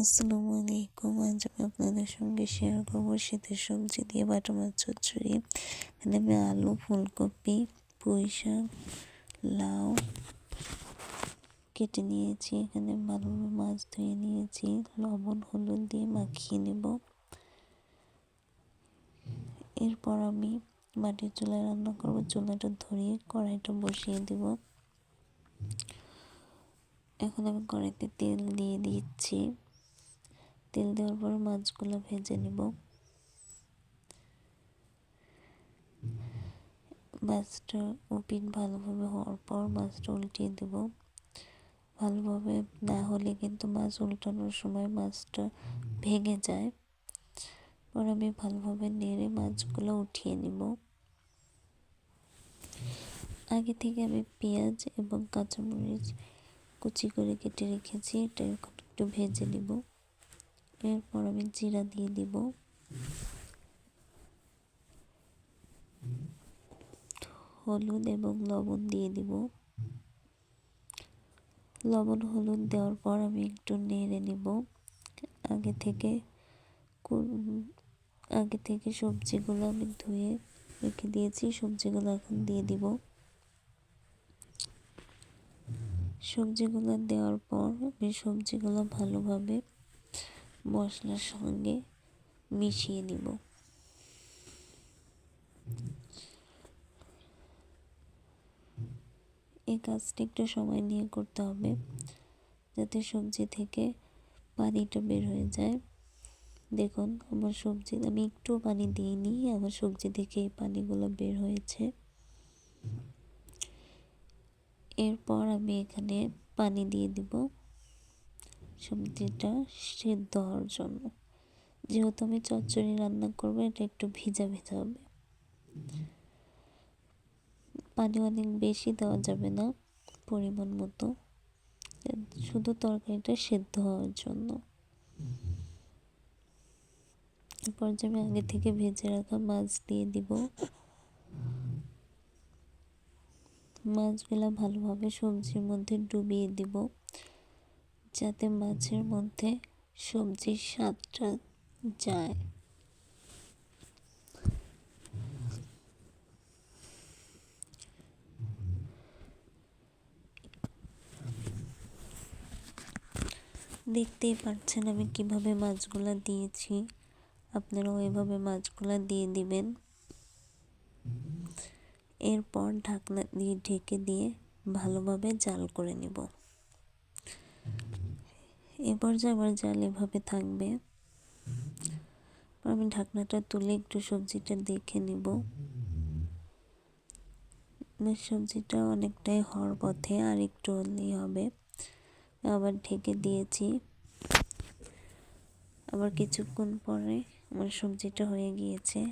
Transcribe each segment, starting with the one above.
আসসালামু আলাইকুম। আজ আমি আপনাদের সঙ্গে শেয়ার করব শীতের সবজি দিয়ে বাটা মাছ চচ্চড়ি এখানে আমি আলু, ফুলকপি, পুঁই শাক, লাউ কেটে নিয়েছি। এখানে ভালোভাবে মাছ ধুয়ে নিয়েছি। লবণ, হলুদ দিয়ে মাখিয়ে নেব। এরপর আমি মাটির চুলায় রান্না করব। চুলাটা ধরিয়ে কড়াইটা বসিয়ে দেব। এখন আমি কড়াইতে তেল দিয়ে দিচ্ছি। তেল দেওয়ার পর মাছগুলো ভেজে নিব। মাছটা উপিট ভালোভাবে হওয়ার পর মাছটা উল্টিয়ে দেব। ভালোভাবে না হলে কিন্তু মাছ উল্টানোর সময় মাছটা ভেঙে যায়। পর আমি ভালোভাবে নেড়ে মাছগুলো উঠিয়ে নিব। আগে থেকে আমি পেঁয়াজ এবং কাঁচামরিচ কুচি করে কেটে রেখেছি, এটা এখন একটু ভেজে নিব। এরপর আমি জিরা দিয়ে দিব। হলুদ এবং লবণ দিয়ে দিব। লবণ হলুদ দেওয়ার পর আমি একটু নেড়ে নিব। আগে থেকে আগে থেকে সবজিগুলো আমি ধুয়ে রেখে দিয়েছি। সবজিগুলো এখন দিয়ে দিব। সবজিগুলো দেওয়ার পর আমি সবজিগুলো ভালোভাবে মশলার সঙ্গে মিশিয়ে নিব। এই কাজটা একটু সময় নিয়ে করতে হবে, যাতে সবজি থেকে পানিটা বের হয়ে যায়। দেখুন, আমার সবজি, আমি একটু পানি দিইনি, আমার সবজি থেকে এই পানিগুলো বের হয়েছে। এরপর আমি এখানে পানি দিয়ে দিব। সবজিটা সেদ্ধ হওয়ার জন্য। যেহেতু আমি চচ্চড়ি রান্না করব, এটা একটু ভিজা ভিজা হবে। পানি অনেক বেশি দেওয়া যাবে না পরিমাণ মতো। শুধু তরকারিটা সেদ্ধ হওয়ার জন্য। এরপর যে আমি আগে থেকে ভেজে রাখা মাছ দিয়ে দিব। মাছগুলো ভালোভাবে সবজির মধ্যে ডুবিয়ে দিব। যাতে মাছের মধ্যে সবজির স্বাদটা যায়। দেখতেই পাচ্ছেন আমি কীভাবে মাছগুলো দিয়েছি। আপনারাও এভাবে মাছগুলো দিয়ে দিবেন। এরপর ঢাকনা দিয়ে ঢেকে দিয়ে ভালোভাবে জাল করে নিব। এরপর যে আমার জাল এভাবে থাকবে। আমি ঢাকনাটা তুলে একটু সবজিটা দেখে নিব। সবজিটা অনেকটাই হওয়ার পথে আর একটু হলেই হবে। আবার ঢেকে দিয়েছি। আবার কিছুক্ষণ পরে আমার সবজিটা হয়ে গিয়েছে।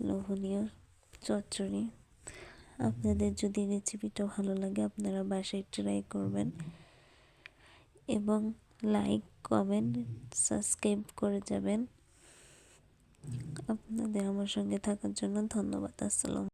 লোভনীয় চচ্চড়ি। আপনাদের যদি রেসিপিটা ভালো লাগে আপনারা বাসায় ট্রাই করবেন। এবং লাইক কমেন্ট সাবস্ক্রাইব করে যাবেন। আপনাদের আমার সঙ্গে থাকার জন্য ধন্যবাদ। আসসালাম